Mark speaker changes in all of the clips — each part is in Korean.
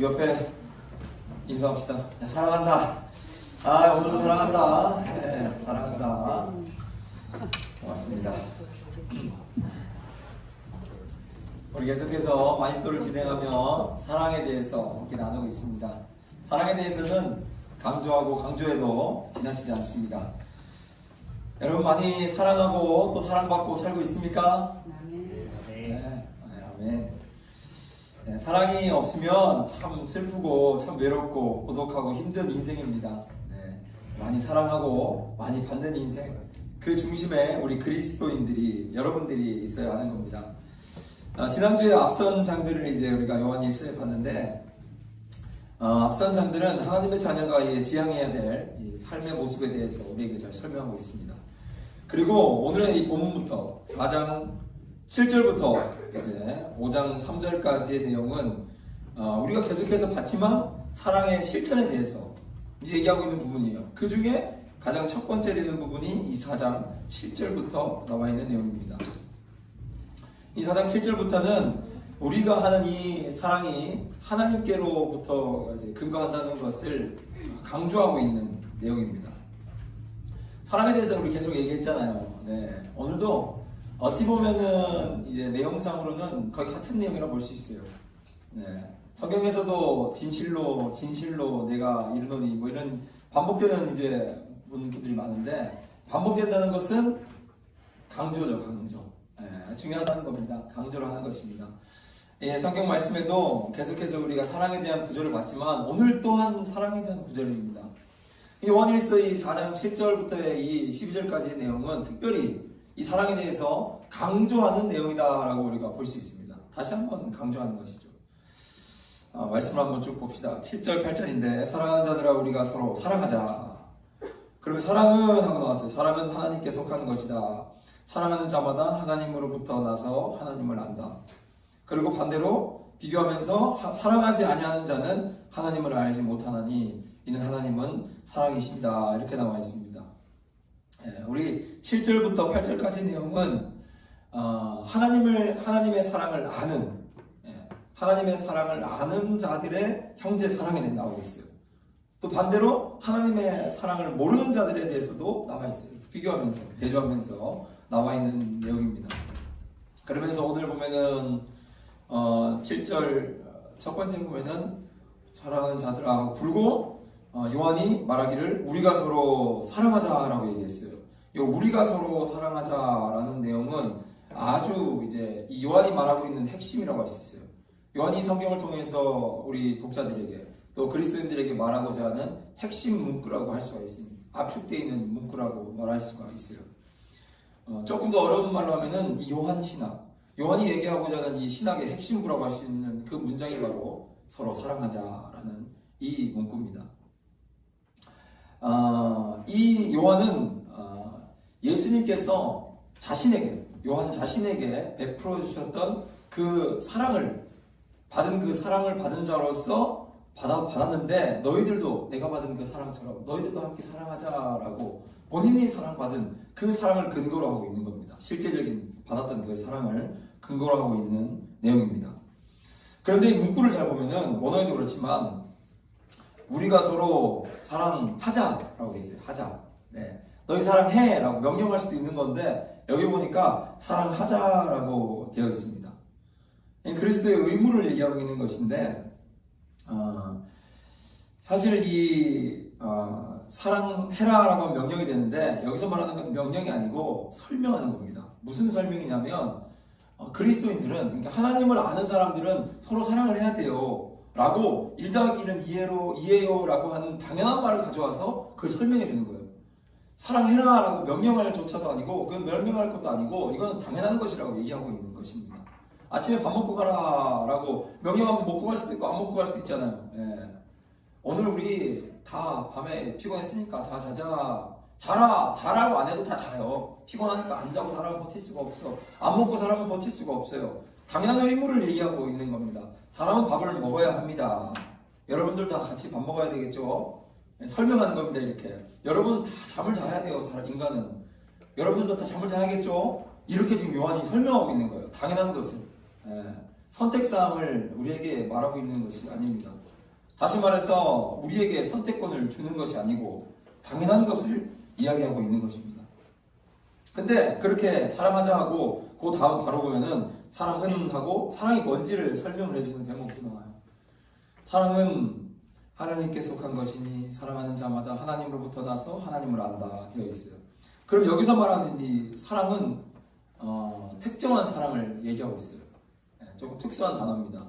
Speaker 1: 옆에 인사합시다. 야, 사랑한다. 아, 오늘도 사랑한다. 네, 사랑한다. 고맙습니다. 우리 계속해서 마니또를 진행하며 사랑에 대해서 함께 나누고 있습니다. 사랑에 대해서는 강조하고 강조해도 지나치지 않습니다. 여러분 많이 사랑하고 또 사랑받고 살고 있습니까? 네, 네, 아멘. 네, 사랑이 없으면 참 슬프고 참 외롭고 고독하고 힘든 인생입니다. 네, 많이 사랑하고 많이 받는 인생. 그 중심에 우리 그리스도인들이 여러분들이 있어야 하는 겁니다. 아, 지난주에 앞선 장들을 이제 우리가 요한 1서에 봤는데 어, 앞선 장들은 하나님의 자녀가 이 지향해야 될이 삶의 모습에 대해서 우리에게 잘 설명하고 있습니다. 그리고 오늘의 이 본문부터 4장 7절부터 이제 5장 3절까지의 내용은 어, 우리가 계속해서 봤지만 사랑의 실천에 대해서 이제 얘기하고 있는 부분이에요. 그 중에 가장 첫 번째 되는 부분이 이 4장 7절부터 나와 있는 내용입니다. 이 4장 7절부터는 우리가 하는 이 사랑이 하나님께로부터 근거한다는 것을 강조하고 있는 내용입니다. 사랑에 대해서 우리 계속 얘기했잖아요. 네. 오늘도 어찌 보면은 이제 내용상으로는 거의 같은 내용이라고 볼 수 있어요. 네. 성경에서도 진실로 진실로 내가 이르노니 뭐 이런 반복되는 이제 분들이 많은데 반복된다는 것은 강조죠, 강조. 예, 중요하다는 겁니다. 강조를 하는 것입니다. 예, 성경 말씀에도 계속해서 우리가 사랑에 대한 구절을 봤지만 오늘 또한 사랑에 대한 구절입니다. 요한일서 이 4장 7절부터의 이 12절까지의 내용은 특별히 이 사랑에 대해서 강조하는 내용이다라고 우리가 볼 수 있습니다. 다시 한번 강조하는 것이죠. 아, 말씀을 한번 쭉 봅시다. 7절, 8절인데 사랑하는 자들아 우리가 서로 사랑하자. 그러면 사랑은 하고 나왔어요. 사랑은 하나님께 속하는 것이다. 사랑하는 자마다 하나님으로부터 나서 하나님을 안다. 그리고 반대로 비교하면서 하- 사랑하지 아니하는 자는 하나님을 알지 못하나니 이는 하나님은 사랑이십니다. 이렇게 나와 있습니다. 예, 우리 7절부터 8절까지 내용은 어, 하나님을 하나님의 사랑을 아는 예, 하나님의 사랑을 아는 자들의 형제 대해 나오고 있어요. 또 반대로 하나님의 사랑을 모르는 자들에 대해서도 나와 있어요. 비교하면서 대조하면서 나와 있는 내용입니다. 그러면서 오늘 보면은 어, 7절 첫 번째 보면은 사랑하는 자들아 어, 요한이 말하기를 우리가 서로 사랑하자라고 얘기했어요. 이 우리가 서로 사랑하자라는 내용은 아주 이제 이 요한이 말하고 있는 핵심이라고 할 수 있어요. 요한이 성경을 통해서 우리 독자들에게 또 그리스도인들에게 말하고자 하는 핵심 문구라고 할 수가 있습니다. 압축되어 있는 문구라고 말할 수가 있어요. 어, 조금 더 어려운 말로 하면은 이 요한 신학, 요한이 얘기하고자 하는 이 신학의 핵심구라고 할 수 있는 그 문장이 바로 서로 사랑하자라는 이 문구입니다. 어, 이 요한은 어, 예수님께서 자신에게 요한 자신에게 베풀어 주셨던 그 사랑을 받은 그 사랑을 받은 자로서 받아, 받았는데 너희들도 내가 받은 그 사랑처럼 너희들도 함께 사랑하자라고 본인이 사랑받은 그 사랑을 근거로 하고 있는 겁니다. 실제적인 받았던 그 사랑을 근거로 하고 있는 내용입니다. 그런데 이 문구를 잘 보면은 원어에도 그렇지만 우리가 서로 사랑하자라고 돼 있어요. 하자. 네. 너희 사랑해라고 명령할 수도 있는 건데 여기 보니까 사랑하자라고 되어 있습니다. 이 그리스도의 의무를 얘기하고 있는 것인데 어, 사실 이 어, 사랑해라라고 명령이 되는데 여기서 말하는 건 명령이 아니고 설명하는 겁니다. 무슨 설명이냐면 어, 그리스도인들은 그러니까 하나님을 아는 사람들은 서로 사랑을 해야 돼요. 라고 1 더하기 1은 이해로, 이해요 라고 하는 당연한 말을 가져와서 그걸 설명해 주는 거예요. 사랑해라 라고 명령할 조차도 아니고, 그 명령할 것도 아니고, 이건 당연한 것이라고 얘기하고 있는 것입니다. 아침에 밥 먹고 가라 라고 명령하면 먹고 갈 수도 있고 안 먹고 갈 수도 있잖아요. 예. 오늘 우리 다 밤에 피곤했으니까 다 자자. 자라, 자라고 안 해도 다 자요. 피곤하니까 안 자고 살아면 버틸 수가 없어. 안 먹고 살아면 버틸 수가 없어요. 당연한 의무를 얘기하고 있는 겁니다. 사람은 밥을 먹어야 합니다. 여러분들 다 같이 밥 먹어야 되겠죠? 네, 설명하는 겁니다, 이렇게. 여러분 다 잠을 자야 돼요, 인간은. 여러분들도 다 잠을 자야겠죠? 이렇게 지금 요한이 설명하고 있는 거예요. 당연한 것을. 예. 선택사항을 우리에게 말하고 있는 것이 아닙니다. 다시 말해서 우리에게 선택권을 주는 것이 아니고 당연한 것을 이야기하고 있는 것입니다. 근데 그렇게 사랑하자 하고 그 다음 바로 보면은 사랑은 하고 사랑이 뭔지를 설명을 해주는 대목도 나와요. 사랑은 하나님께 속한 것이니 사랑하는 자마다 하나님으로부터 나서 하나님을 안다 되어 있어요. 그럼 여기서 말하는 이 사랑은 어, 특정한 사랑을 얘기하고 있어요. 예, 조금 특수한 단어입니다.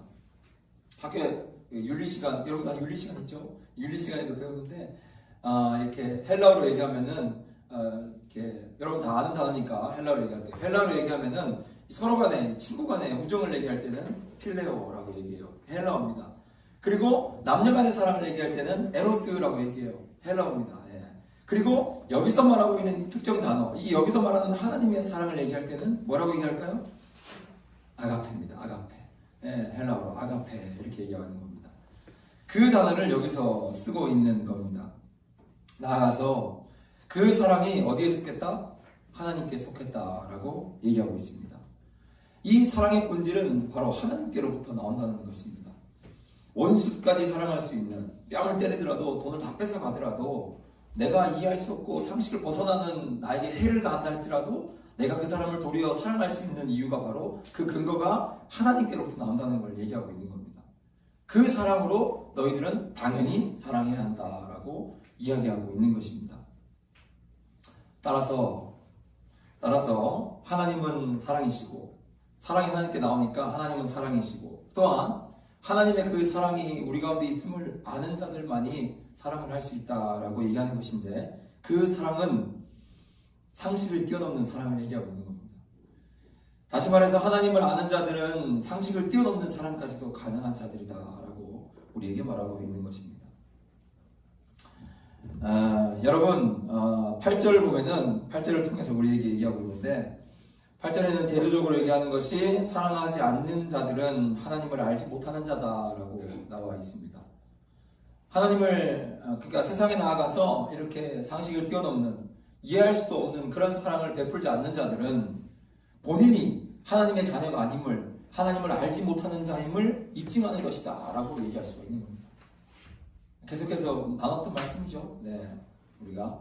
Speaker 1: 학교에 윤리 시간 여러분 다 윤리 시간 있죠? 윤리 시간에도 배우는데 어, 이렇게 헬라어로 얘기하면은 어, 이렇게 여러분 다 아는 단어니까 헬라어로 얘기할게요. 헬라어로 얘기하면은 서로 간에 친구 간에 우정을 얘기할 때는 필레오라고 얘기해요. 헬라어입니다. 그리고 남녀 간의 사랑을 얘기할 때는 에로스라고 얘기해요. 헬라어입니다. 예. 그리고 여기서 말하고 있는 이 특정 단어, 이 여기서 말하는 하나님의 사랑을 얘기할 때는 뭐라고 얘기할까요? 아가페입니다. 아가페. 예, 헬라어로 아가페 이렇게 얘기하는 겁니다. 그 단어를 여기서 쓰고 있는 겁니다. 나아가서 그 사랑이 어디에 속했다? 하나님께 속했다라고 얘기하고 있습니다. 이 사랑의 본질은 바로 하나님께로부터 나온다는 것입니다. 원수까지 사랑할 수 있는 뺨을 때리더라도 돈을 다 뺏어 가더라도 내가 이해할 수 없고 상식을 벗어나는 나에게 해를 가한다 할지라도 내가 그 사람을 도리어 사랑할 수 있는 이유가 바로 그 근거가 하나님께로부터 나온다는 걸 얘기하고 있는 겁니다. 그 사랑으로 너희들은 당연히 사랑해야 한다라고 이야기하고 있는 것입니다. 따라서 따라서 하나님은 사랑이시고 사랑이 하나님께 나오니까 하나님은 사랑이시고 또한 하나님의 그 사랑이 우리 가운데 있음을 아는 자들만이 사랑을 할 수 있다라고 얘기하는 것인데 그 사랑은 상식을 뛰어넘는 사랑을 얘기하고 있는 겁니다. 다시 말해서 하나님을 아는 자들은 상식을 뛰어넘는 사랑까지도 가능한 자들이다라고 우리에게 말하고 있는 것입니다. 아, 여러분 어, 8절 보면은 8절을 통해서 우리에게 얘기하고 있는데 8절에는 대조적으로 얘기하는 것이 사랑하지 않는 자들은 하나님을 알지 못하는 자다라고 나와 있습니다. 하나님을 어, 그러니까 세상에 나아가서 이렇게 상식을 뛰어넘는 이해할 수도 없는 그런 사랑을 베풀지 않는 자들은 본인이 하나님의 자녀가 아님을 하나님을 알지 못하는 자임을 입증하는 것이다라고 얘기할 수가 있는 겁니다. 계속해서 나눴던 말씀이죠. 네, 우리가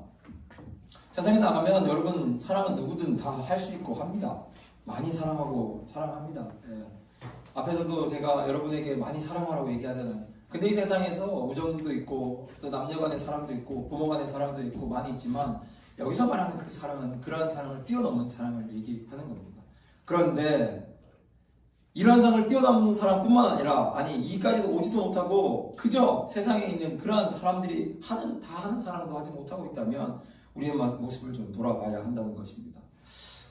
Speaker 1: 세상에 나가면 여러분 사랑은 누구든 다 할 수 있고 합니다. 많이 사랑하고 사랑합니다. 예. 앞에서도 제가 여러분에게 많이 사랑하라고 얘기하잖아요. 근데 이 세상에서 우정도 있고 또 남녀 간의 사랑도 있고 부모 간의 사랑도 있고 많이 있지만 여기서 말하는 그 사랑은 그러한 사랑을 뛰어넘는 사랑을 얘기하는 겁니다. 그런데 이런 사랑을 뛰어넘는 사람뿐만 아니라 아니 이까지도 오지도 못하고 그저 세상에 있는 그러한 사람들이 하는 다 하는 사랑도 하지 못하고 있다면 우리의 모습을 좀 돌아봐야 한다는 것입니다.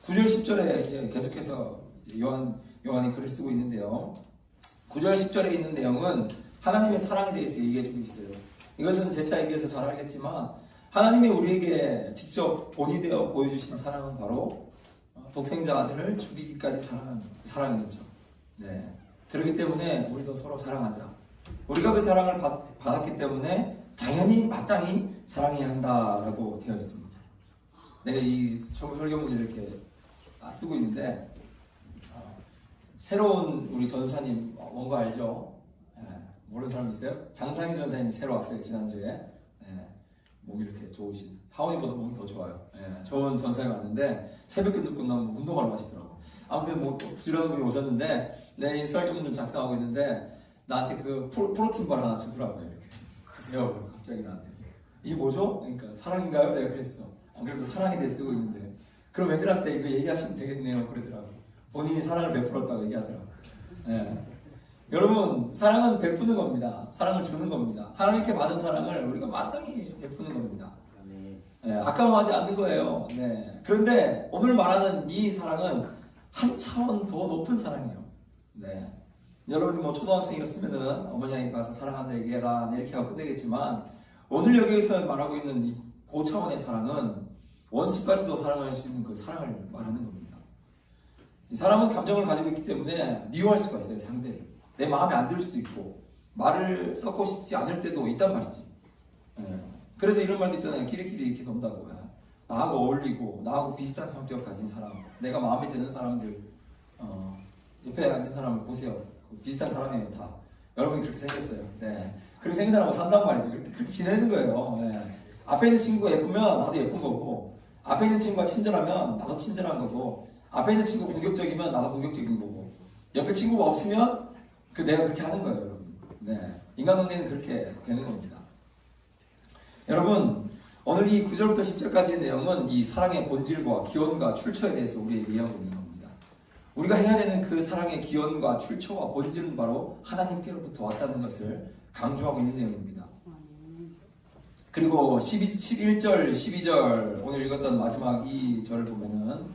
Speaker 1: 9절 10절에 이제 계속해서 이제 요한 요한이 글을 쓰고 있는데요. 9절 10절에 있는 내용은 하나님의 사랑에 대해서 얘기해주고 있어요. 이것은 제차 얘기해서 잘 알겠지만 하나님이 우리에게 직접 본이 되어 보여주신 사랑은 바로 독생자 아들을 죽이기까지 사랑한 사랑이었죠. 네. 그렇기 때문에 우리도 서로 사랑하자. 우리가 그 사랑을 받, 받았기 때문에 당연히 마땅히 사랑해야 한다라고 되어 있습니다. 내가 이 설교문을 이렇게 쓰고 있는데 어, 새로운 우리 전사님 뭔가 알죠? 예, 모르는 사람 있어요? 장상희 전사님이 새로 왔어요 지난주에 예, 목이 이렇게 좋으신 하원이보다 목이 더 좋아요. 예, 좋은 전사님 왔는데 새벽 기도 끝나면 운동하러 가시더라고. 아무튼 뭐 부지런한 분이 오셨는데 내 설교문을 작성하고 있는데 나한테 그 프로, 프로틴 발 하나 주더라고요 이렇게 드세요 갑자기 나한테 이게 뭐죠? 그러니까 사랑인가요? 내가 그랬어. 안 그래도 사랑에 대해 쓰고 있는데 그럼 애들한테 이거 얘기하시면 되겠네요. 그러더라고. 본인이 사랑을 베풀었다고 얘기하더라고. 예. 여러분 사랑은 베푸는 겁니다. 사랑을 주는 겁니다. 하나님께 받은 사랑을 우리가 마땅히 베푸는 겁니다. 예, 아까워하지 않는 거예요. 네. 그런데 오늘 말하는 이 사랑은 한 차원 더 높은 사랑이에요. 네. 여러분이 뭐 초등학생이었으면은 어머니에게 가서 사랑한다 얘기해라 이렇게 하고 끝내겠지만 오늘 여기에서 말하고 있는 이 고차원의 사랑은 원수까지도 사랑할 수 있는 그 사랑을 말하는 겁니다. 이 사람은 감정을 가지고 있기 때문에 미워할 수가 있어요, 상대를. 내 마음에 안 들 수도 있고, 말을 썩고 싶지 않을 때도 있단 말이지. 예. 그래서 이런 말도 있잖아요. 끼리끼리 이렇게 논다고. 나하고 어울리고, 나하고 비슷한 성격 가진 사람, 내가 마음에 드는 사람들, 어, 옆에 앉은 사람을 보세요. 비슷한 사람이에요 다. 여러분이 그렇게 생겼어요. 네. 그렇게 생긴 사람하고 산단 말이지. 그렇게, 그렇게 지내는 거예요. 네. 앞에 있는 친구가 예쁘면 나도 예쁜 거고, 앞에 있는 친구가 친절하면 나도 친절한 거고, 앞에 있는 친구가 공격적이면 나도 공격적인 거고, 옆에 친구가 없으면 그 내가 그렇게 하는 거예요, 여러분. 네. 인간 관계는 그렇게 되는 겁니다. 여러분, 오늘 이 9절부터 10절까지의 내용은 이 사랑의 본질과 기원과 출처에 대해서 우리에게 이야기하고 있는 겁니다. 우리가 해야 되는 그 사랑의 기원과 출처와 본질은 바로 하나님께로부터 왔다는 것을 강조하고 있는 내용입니다. 그리고 12, 11절, 12절 오늘 읽었던 마지막 이 절을 보면은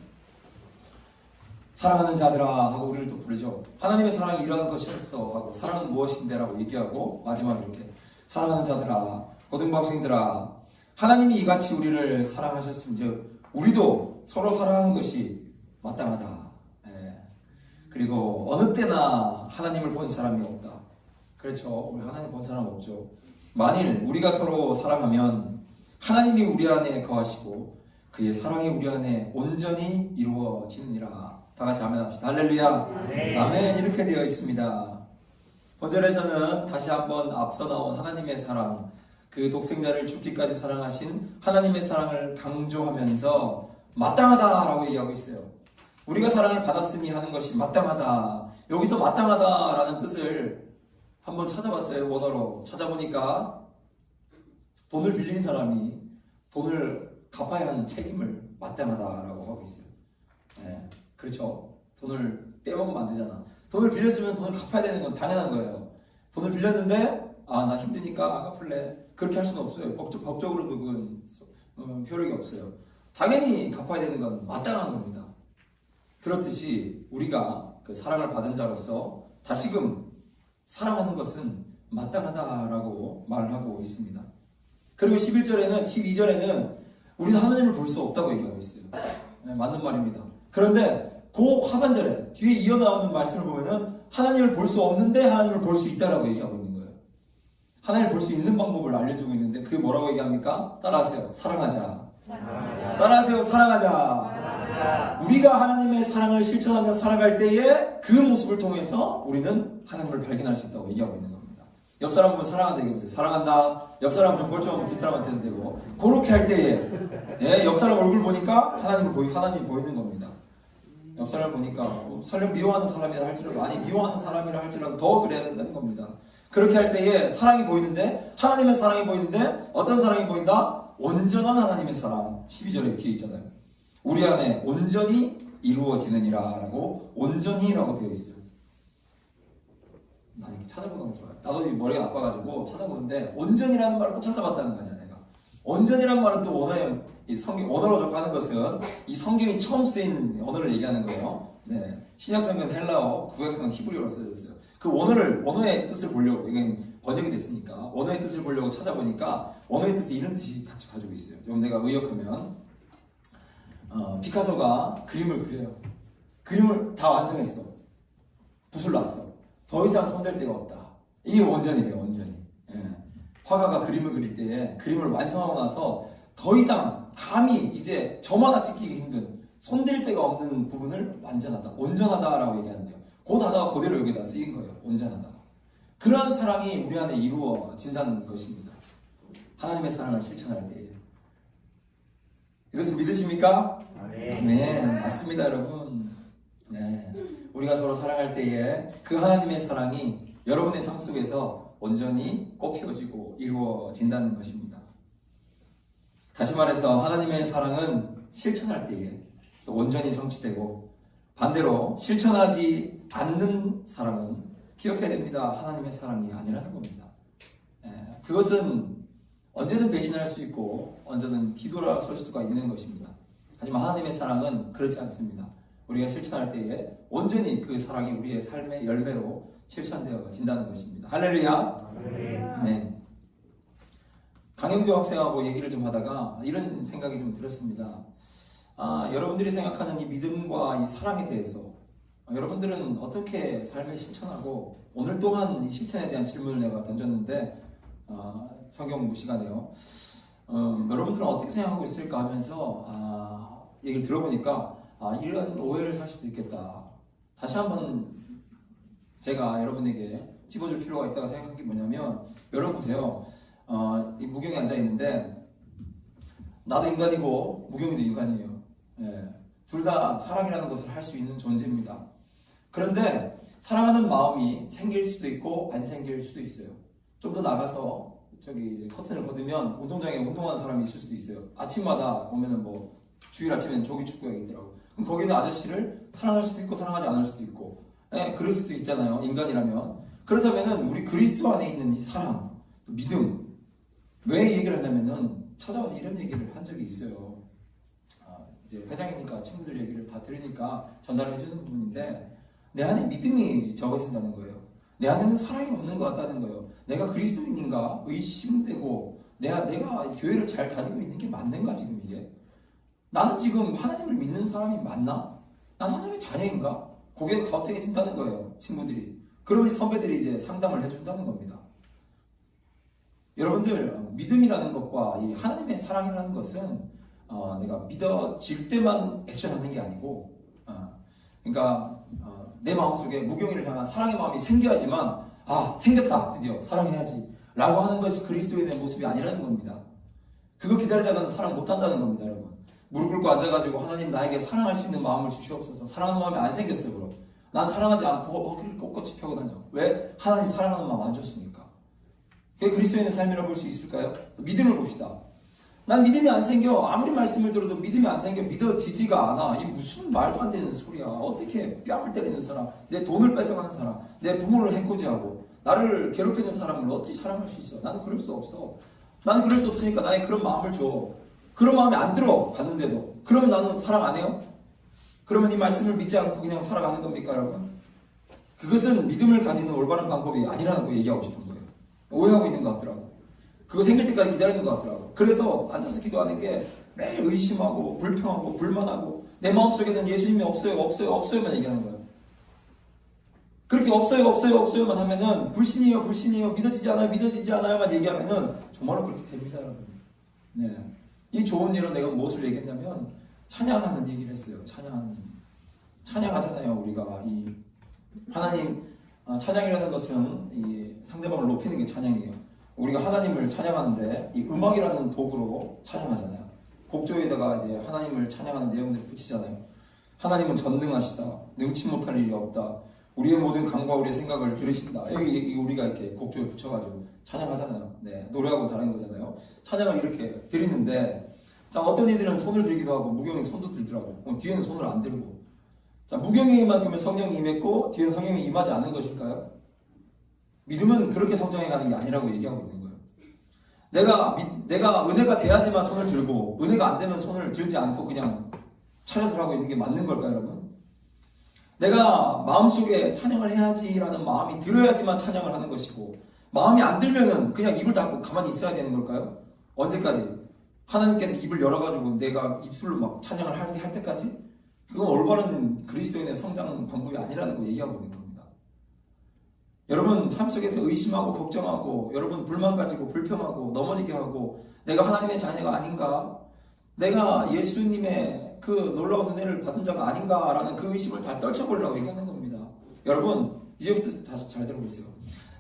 Speaker 1: 사랑하는 자들아 하고 우리를 또 부르죠. 하나님의 사랑이 이러한 것이었어 하고 사랑은 무엇인데라고 얘기하고 마지막에 이렇게 사랑하는 자들아 고등부 학생들아 하나님이 이같이 우리를 사랑하셨은즉 우리도 서로 사랑하는 것이 마땅하다. 예. 그리고 어느 때나 하나님을 본 사람이 없다. 그렇죠. 우리 하나님 본 사람 없죠. 만일 우리가 서로 사랑하면 하나님이 우리 안에 거하시고 그의 사랑이 우리 안에 온전히 이루어지느니라. 다 같이 아멘 합시다. 할렐루야.
Speaker 2: 아멘.
Speaker 1: 아멘. 이렇게 되어 있습니다. 본절에서는 다시 한번 앞서 나온 하나님의 사랑, 그 독생자를 죽기까지 사랑하신 하나님의 사랑을 강조하면서 마땅하다라고 얘기하고 있어요. 우리가 사랑을 받았으니 하는 것이 마땅하다. 여기서 마땅하다라는 뜻을 한번 찾아봤어요. 원어로 찾아보니까 돈을 빌린 사람이 돈을 갚아야 하는 책임을 마땅하다라고 하고 있어요. 예, 그렇죠. 돈을 떼먹으면 안 되잖아. 돈을 빌렸으면 돈을 갚아야 되는 건 당연한 거예요. 돈을 빌렸는데 아 나 힘드니까 안 갚을래. 그렇게 할 수는 없어요. 법적, 법적으로도 그건 어, 효력이 없어요. 당연히 갚아야 되는 건 마땅한 겁니다. 그렇듯이 우리가 그 사랑을 받은 자로서 다시금 사랑하는 것은 마땅하다라고 말을 하고 있습니다. 그리고 11절에는 12절에는 우리는 하나님을 볼 수 없다고 얘기하고 있어요. 네, 맞는 말입니다. 그런데 그 하반절에 뒤에 이어나오는 말씀을 보면은 하나님을 볼 수 없는데 하나님을 볼 수 있다라고 얘기하고 거예요. 하나님을 볼 수 있는 방법을 알려주고 있는데 그게 뭐라고 얘기합니까? 따라하세요. 사랑하자.
Speaker 2: 사랑하자.
Speaker 1: 따라하세요. 사랑하자.
Speaker 2: 사랑하자.
Speaker 1: 우리가 하나님의 사랑을 실천하며 살아갈 때에 그 모습을 통해서 우리는 하나님을 발견할 수 있다고 얘기하고 있는 겁니다. 옆 사람 보면 사랑한다 얘기해보세요. 사랑한다. 옆 사람 좀 멀쩡하면 뒷사람한테도 되고 그렇게 할 때에 예, 옆 사람 얼굴 보니까 하나님을 보이 하나님 보이는 겁니다. 옆 사람 보니까 뭐 설령 미워하는 사람이라 할지라도 아니 미워하는 사람이라 할지라도 더 그래야 된다는 겁니다. 그렇게 할 때에 사랑이 보이는데 하나님의 사랑이 보이는데 어떤 사랑이 보인다? 온전한 하나님의 사랑 12절에 이렇게 있잖아요. 우리 안에 온전히 이루어지느니라 라고 온전히 라고 되어 있어요. 나 이렇게 찾아보는 거 좋아요. 나도 이 머리가 나빠가지고 찾아보는데 온전이라는 말을 또 찾아봤다는 거 아니야 내가. 온전이라는 말은 또 원어에 이 성경 언어로 접하는 것은 이 성경이 처음 쓰인 언어를 얘기하는 거예요. 네, 신약 성경 헬라어, 구약 성경 히브리어로 써졌어요. 그 원어를 원어의 뜻을 보려고 이게 번역이 됐으니까 원어의 뜻을 보려고 찾아보니까 원어의 뜻이 이런 뜻이 같이 가지고 있어요. 좀 내가 의역하면 어, 피카소가 그림을 그려요. 그림을 다 완성했어. 붓을 놨어. 더 이상 손댈 데가 없다. 이게 원전이래요, 원전이. 예. 화가가 그림을 그릴 때 그림을 완성하고 나서 더 이상 감히 이제 점 하나 찍히기 힘든 손댈 데가 없는 부분을 완전하다, 온전하다라고 얘기하는데요. 그 단어가 그대로 여기다 쓰인 거예요, 온전하다. 그러한 사랑이 우리 안에 이루어진다는 것입니다. 하나님의 사랑을 실천할 때에. 이것을 믿으십니까?
Speaker 2: 아멘.
Speaker 1: 네, 맞습니다, 여러분. 네. 우리가 서로 사랑할 때에 그 하나님의 사랑이 여러분의 삶 속에서 온전히 꽃피워지고 이루어진다는 것입니다. 다시 말해서 하나님의 사랑은 실천할 때에 또 온전히 성취되고 반대로 실천하지 않는 사랑은 기억해야 됩니다. 하나님의 사랑이 아니라는 겁니다. 예, 그것은 언제든 배신할 수 있고 언제든 뒤돌아설 수가 있는 것입니다. 하지만 하나님의 사랑은 그렇지 않습니다. 우리가 실천할 때에 온전히 그 사랑이 우리의 삶의 열매로 실천되어진다는 것입니다. 할렐루야. 네. 강영규 학생하고 얘기를 좀 하다가 이런 생각이 좀 들었습니다. 아, 여러분들이 생각하는 이 믿음과 이 사랑에 대해서 아, 여러분들은 어떻게 삶을 실천하고 오늘 또한 이 실천에 대한 질문을 내가 던졌는데 아, 성경 시간에요. 음, 여러분들은 어떻게 생각하고 있을까 하면서 아, 얘기를 들어보니까 아, 이런 오해를 살 수도 있겠다. 다시 한번 제가 여러분에게 찝어줄 필요가 있다고 생각한 게 뭐냐면 여러분 보세요. 어, 이 무경이 앉아 있는데 나도 인간이고 무경이도 인간이에요. 예. 둘 다 사랑이라는 것을 할 수 있는 존재입니다. 그런데 사랑하는 마음이 생길 수도 있고 안 생길 수도 있어요. 좀 더 나가서 저기 이제 커튼을 걷으면 운동장에 운동하는 사람이 있을 수도 있어요. 아침마다 보면은 뭐 주일 아침에는 조기 축구가 있더라고. 그럼 거기는 아저씨를 사랑할 수도 있고 사랑하지 않을 수도 있고, 예, 그럴 수도 있잖아요. 인간이라면. 그렇다면은 우리 그리스도 안에 있는 이 사랑, 또 믿음, 왜이 얘기를 하냐면은 찾아와서 이런 얘기를 한 적이 있어요. 아, 이제 회장이니까 친구들 얘기를 다 들으니까 전달을 해주는 부분인데 내 안에 믿음이 적어진다는 거예요. 내 안에는 사랑이 없는 것 같다는 거예요. 내가 그리스도인인가 의심되고 내가 내가 교회를 잘 다니고 있는 게 맞는가 지금 이게? 나는 지금 하나님을 믿는 사람이 맞나? 난 하나님의 자녀인가? 고개가 가혹해진다는 거예요, 친구들이. 그러니 선배들이 이제 상담을 해준다는 겁니다. 여러분들 믿음이라는 것과 이 하나님의 사랑이라는 것은 어, 내가 믿어질 때만 액션하는 게 아니고, 어, 그러니까 어, 내 마음속에 무경이를 향한 사랑의 마음이 생겨야지만 아 생겼다 드디어 사랑해야지 라고 하는 것이 그리스도인의 모습이 아니라는 겁니다. 그거 기다리다가는 사랑 못한다는 겁니다, 여러분. 무릎 꿇고 앉아가지고 하나님 나에게 사랑할 수 있는 마음을 주시옵소서. 사랑하는 마음이 안 생겼어요, 그럼. 난 사랑하지 않고 허리를 꼿꼿이 펴고 다녀. 왜? 하나님 사랑하는 마음 안 줬으니까. 그게 그리스도인의 삶이라고 볼 수 있을까요? 믿음을 봅시다. 난 믿음이 안 생겨. 아무리 말씀을 들어도 믿음이 안 생겨. 믿어지지가 않아. 이 무슨 말도 안 되는 소리야. 어떻게 뺨을 때리는 사람, 내 돈을 뺏어가는 사람, 내 부모를 해코지하고, 나를 괴롭히는 사람을 어찌 사랑할 수 있어? 나는 그럴 수 없어. 나는 그럴 수 없으니까 나의 그런 마음을 줘. 그런 마음이 안 들어. 봤는데도. 그러면 나는 사랑 안 해요? 그러면 이 말씀을 믿지 않고 그냥 살아가는 겁니까, 여러분? 그것은 믿음을 가지는 올바른 방법이 아니라는 거 얘기하고 싶은 거예요. 오해하고 있는 것 같더라고. 그거 생길 때까지 기다리는 것 같더라고. 그래서 앉아서 기도하는 게 매일 의심하고 불평하고 불만하고 내 마음속에는 예수님이 없어요, 없어요, 없어요만 얘기하는 거예요. 그렇게 없어요, 없어요, 없어요만 하면은 불신이에요, 불신이에요, 믿어지지 않아요, 믿어지지 않아요만 얘기하면은 정말로 그렇게 됩니다, 여러분. 네. 이 좋은 일은 내가 무엇을 얘기했냐면 찬양하는 얘기를 했어요. 찬양하는. 찬양하잖아요, 우리가 이 하나님 아, 찬양이라는 것은 이 상대방을 높이는 게 찬양이에요. 우리가 하나님을 찬양하는데 이 음악이라는 도구로 찬양하잖아요. 곡조에다가 이제 하나님을 찬양하는 내용들을 붙이잖아요. 하나님은 전능하시다. 능치 못할 일이 없다. 우리의 모든 감과 우리의 생각을 들으신다. 여기 이 우리가 이렇게 곡조에 붙여가지고 찬양하잖아요. 네, 노래하고 다른 거잖아요. 찬양을 이렇게 드리는데 자 어떤 이들은 손을 들기도 하고 무경이 손도 들더라고. 어, 뒤에는 손을 안 들고. 자 무경에만 그러면 성령이 임했고 뒤에는 성령이 임하지 않는 것일까요? 믿음은 그렇게 성장해 가는 게 아니라고 얘기하고 있는 거예요. 내가 믿- 내가 은혜가 돼야지만 손을 들고 은혜가 안 되면 손을 들지 않고 그냥 차렷을 하고 있는 게 맞는 걸까요, 여러분? 내가 마음속에 찬양을 해야지라는 마음이 들어야지만 찬양을 하는 것이고 마음이 안 들면은 그냥 입을 닫고 가만히 있어야 되는 걸까요? 언제까지? 하나님께서 입을 열어가지고 내가 입술로 막 찬양을 하게 할 때까지? 그건 올바른 그리스도인의 성장 방법이 아니라는 거 얘기하고 있는 겁니다. 여러분 삶 속에서 의심하고 걱정하고 여러분 불만 가지고 불평하고 넘어지게 하고 내가 하나님의 자녀가 아닌가? 내가 예수님의 그 놀라운 은혜를 받은 자가 아닌가라는 그 의심을 다 떨쳐버리라고 얘기하는 겁니다. 여러분 이제부터 다시 잘 들어보세요.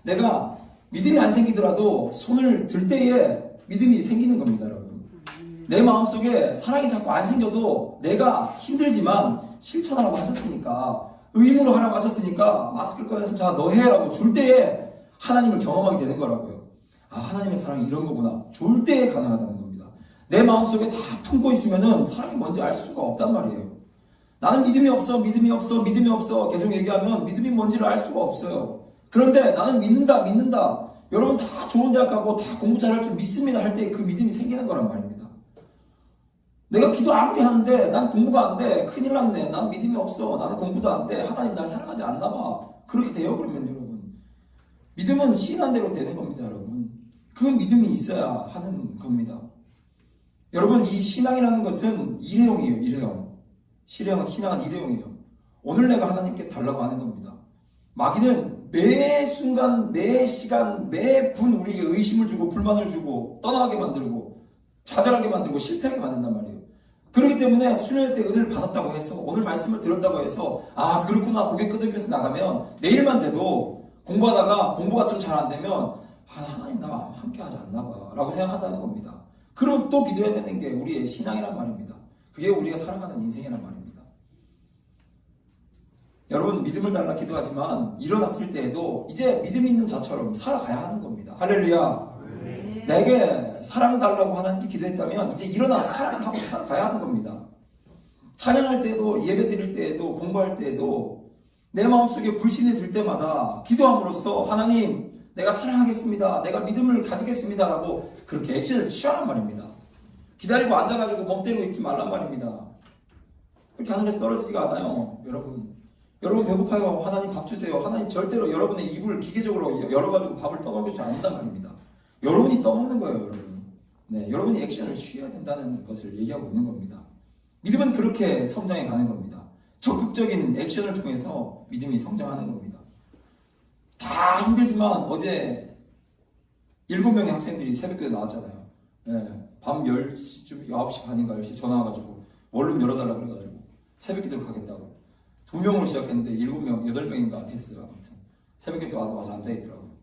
Speaker 1: 내가 믿음이 안 생기더라도 손을 들 때에 믿음이 생기는 겁니다, 여러분. 내 마음속에 사랑이 자꾸 안 생겨도 내가 힘들지만 실천하라고 하셨으니까 의무로 하라고 하셨으니까 마스크를 꺼내서 자 너 해라고 줄 때에 하나님을 경험하게 되는 거라고요. 아 하나님의 사랑이 이런 거구나. 줄 때에 가능하다는 겁니다. 내 마음속에 다 품고 있으면은 사랑이 뭔지 알 수가 없단 말이에요. 나는 믿음이 없어, 믿음이 없어, 믿음이 없어 계속 얘기하면 믿음이 뭔지를 알 수가 없어요. 그런데 나는 믿는다, 믿는다. 여러분 다 좋은 대학 가고 다 공부 잘할 줄 믿습니다 할 때 그 믿음이 생기는 거란 말입니다. 내가 기도 아무리 하는데 난 공부가 안 돼. 큰일 났네. 난 믿음이 없어. 나는 공부도 안 돼. 하나님 날 사랑하지 않나 봐. 그렇게 돼요, 그러면 여러분. 믿음은 신한 대로 되는 겁니다, 여러분. 그 믿음이 있어야 하는 겁니다. 여러분, 이 신앙이라는 것은 일회용이에요, 일회용. 신앙은, 신앙은 일회용이에요. 오늘 내가 하나님께 달라고 하는 겁니다. 마귀는 매 순간, 매 시간, 매 분 우리에게 의심을 주고 불만을 주고 떠나게 만들고 좌절하게 만들고 실패하게 만든단 말이에요. 그렇기 때문에 수련회 때 은혜를 받았다고 해서 오늘 말씀을 들었다고 해서 아 그렇구나 고개 끄덕이면서 나가면 내일만 돼도 공부하다가 공부가 좀 잘 안 되면 아 하나님 나와 함께하지 않나 봐라고 생각한다는 겁니다. 그럼 또 기도해야 되는 게 우리의 신앙이란 말입니다. 그게 우리가 살아가는 인생이란 말입니다. 여러분 믿음을 달라 기도하지만 일어났을 때에도 이제 믿음 있는 자처럼 살아가야 하는 겁니다. 할렐루야. 내게 사랑 달라고 하나님께 기도했다면 이제 일어나 사랑하고 살아가야 하는 겁니다. 찬양할 때도 예배 드릴 때에도 공부할 때에도 내 마음속에 불신이 들 때마다 기도함으로써 하나님 내가 사랑하겠습니다. 내가 믿음을 가지겠습니다 라고 그렇게 액션을 취하란 말입니다. 기다리고 앉아가지고 멍 때리고 있지 말란 말입니다. 그렇게 하늘에서 떨어지지가 않아요. 여러분. 여러분 배고파요. 하나님 밥 주세요. 하나님 절대로 여러분의 입을 기계적으로 열어가지고 밥을 떠먹이지 않는단 말입니다. 여러분이 떠먹는 거예요, 여러분. 네, 여러분이 액션을 취해야 된다는 것을 얘기하고 있는 겁니다. 믿음은 그렇게 성장해 가는 겁니다. 적극적인 액션을 통해서 믿음이 성장하는 겁니다. 다 힘들지만 어제 일곱 명의 학생들이 새벽에 나왔잖아요. 네, 밤 10시쯤, 9시 반인가 10시 전화 와가지고 원룸 열어달라 그래가지고 새벽 기도를 가겠다고. 두 명으로 시작했는데 일곱 명, 여덟 명인가 됐어요. 아무튼 새벽 기도 와서 와서 앉아있더라고.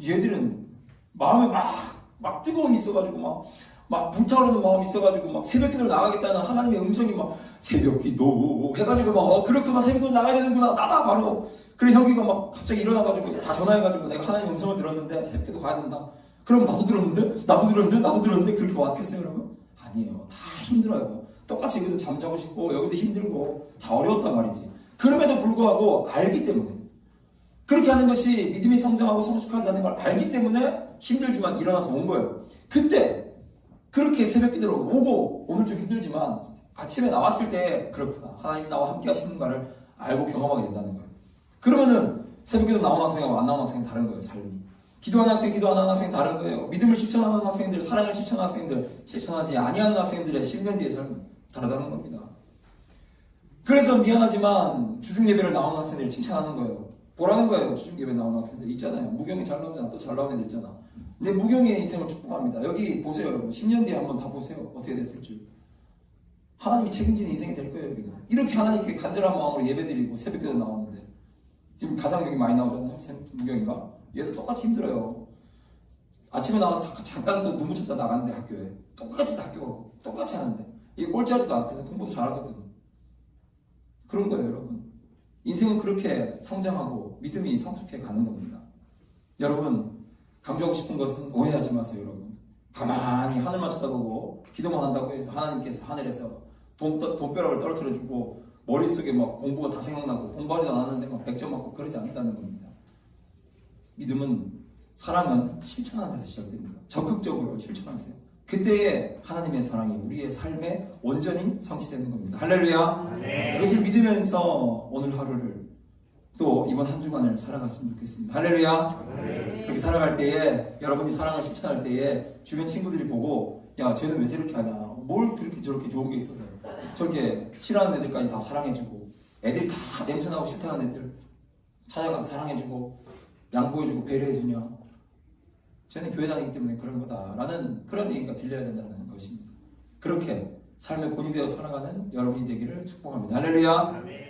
Speaker 1: 얘들은 마음에 막, 막 뜨거움이 있어가지고 막, 막 불타오르는 마음이 있어가지고 막 새벽 기도를 나가겠다는 하나님의 음성이 막 새벽 기도 해가지고 막, 어, 그렇구나, 새벽 기도 나가야 되는구나, 나다, 바로. 그래, 형기가 막 갑자기 일어나가지고 다 전화해가지고 내가 하나님 음성을 들었는데 새벽 기도 가야 된다. 그럼 나도 들었는데? 나도 들었는데? 나도 들었는데? 그렇게 왔겠어요, 여러분? 아니에요. 다 힘들어요. 똑같이 여기도 잠자고 싶고, 여기도 힘들고, 다 어려웠단 말이지. 그럼에도 불구하고 알기 때문에. 그렇게 하는 것이 믿음이 성장하고 성숙한다는 걸 알기 때문에 힘들지만 일어나서 온 거예요. 그때 그렇게 새벽 기도로 오고 오늘 좀 힘들지만 아침에 나왔을 때 그렇구나 하나님 나와 함께 하시는가를 알고 경험하게 된다는 거예요. 그러면은 새벽 기도 나온 학생하고 안 나온 학생은 다른 거예요 삶이. 기도하는 학생, 기도하는 학생 다른 거예요. 믿음을 실천하는 학생들, 사랑을 실천하는 학생들, 실천하지 아니하는 학생들의 10년 뒤의 삶은 다르다는 겁니다. 그래서 미안하지만 주중 예배를 나오는 학생들 칭찬하는 거예요. 보라는 거예요. 주중 예배 나오는 학생들 있잖아요. 무경이 잘 나오잖아. 또 잘 나오는 애들 있잖아. 근데 무경의 인생을 축복합니다. 여기 보세요, 여러분. 10년 뒤에 한번 다 보세요. 어떻게 됐을지. 하나님이 책임지는 인생이 될 거예요, 여기는. 이렇게 하나님께 간절한 마음으로 예배드리고 새벽기도 나오는데 지금 가장 여기 많이 나오잖아요. 샘- 무경이가. 얘도 똑같이 힘들어요. 아침에 나와서 잠깐 또눈 붙였다 나갔는데 학교에 똑같이 다 학교 똑같이 하는데 이게 꼴찌하지도 않거든. 공부도 잘하거든. 그런 거예요, 여러분. 인생은 그렇게 성장하고 믿음이 성숙해 가는 겁니다. 여러분, 강조하고 싶은 것은 오해하지 마세요, 여러분. 가만히 하늘만 쳐다보고 기도만 한다고 해서 하나님께서 하늘에서 돈, 돈벼락을 떨어뜨려주고 머릿속에 막 공부가 다 생각나고 공부하지도 않았는데 막 100점 맞고 그러지 않는다는 겁니다. 믿음은 사랑은 실천하는 데서 시작됩니다. 적극적으로 실천하세요. 그때에 하나님의 사랑이 우리의 삶에 온전히 성취되는 겁니다. 할렐루야. 이것을 믿으면서 오늘 하루를 또 이번 한 주간을 살아갔으면 좋겠습니다. 할렐루야. 그렇게 살아갈 때에 여러분이 사랑을 실천할 때에 주변 친구들이 보고 야 쟤는 왜 저렇게 하냐 뭘 그렇게 저렇게 좋은 게 있어서 저렇게 싫어하는 애들까지 다 사랑해주고 애들이 다 냄새나고 싫다는 애들 찾아가서 사랑해주고 양보해주고 배려해주냐 쟤는 교회 다니기 때문에 그런 거다라는 그런 얘기가 들려야 된다는 것입니다. 그렇게 삶의 본이 되어 살아가는 여러분이 되기를 축복합니다. 할렐루야.